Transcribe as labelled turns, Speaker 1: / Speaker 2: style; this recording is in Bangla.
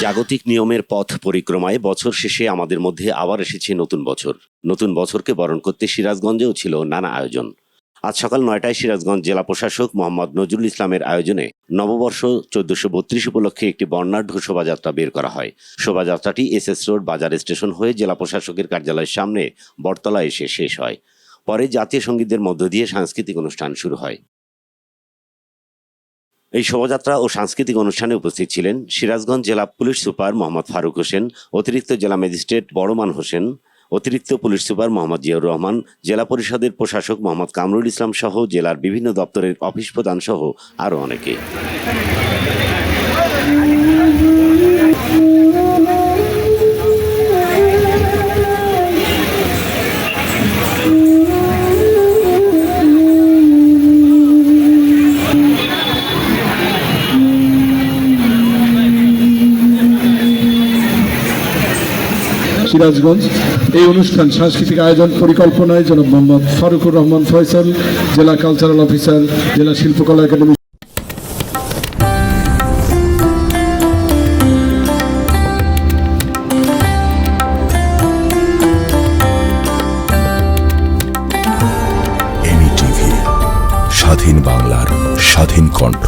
Speaker 1: জাগতিক নিয়মের পথ পরিক্রমায় বছর শেষে আমাদের মধ্যে আবার এসেছে নতুন বছর। নতুন বছরকে বরণ করতে সিরাজগঞ্জেও ছিল নানা আয়োজন। আজ সকাল নয়টায় সিরাজগঞ্জ জেলা প্রশাসক মোহাম্মদ নজরুল ইসলামের আয়োজনে নববর্ষ চোদ্দশো বত্রিশ উপলক্ষে একটি বর্ণাঢ্য শোভাযাত্রা বের করা হয়। শোভাযাত্রাটি এস এস রোড বাজার স্টেশন হয়ে জেলা প্রশাসকের কার্যালয়ের সামনে বটতলা এসে শেষ হয়। পরে জাতীয় সঙ্গীতের মধ্য দিয়ে সাংস্কৃতিক অনুষ্ঠান শুরু হয়। এই শোভাযাত্রা ও সাংস্কৃতিক অনুষ্ঠানে উপস্থিত ছিলেন সিরাজগঞ্জ জেলা পুলিশ সুপার মোহাম্মদ ফারুক হোসেন, অতিরিক্ত জেলা ম্যাজিস্ট্রেট বড়মান হোসেন, অতিরিক্ত পুলিশ সুপার মোহাম্মদ জিয়াউর রহমান, জেলা পরিষদের প্রশাসক মোহাম্মদ কামরুল ইসলাম সহ জেলার বিভিন্ন দপ্তরের অফিস প্রধান সহ আরও অনেকে।
Speaker 2: সিরাজগঞ্জ। এই অনুষ্ঠান সাংস্কৃতিক আয়োজন পরিকল্পনায় জনাব মোহাম্মদ ফারুকুর রহমান ফয়সাল, জেলা কালচারাল অফিসার জেলা শিল্পকলা একাডেমি
Speaker 3: স্বাধীন বাংলার স্বাধীন কণ্ঠ।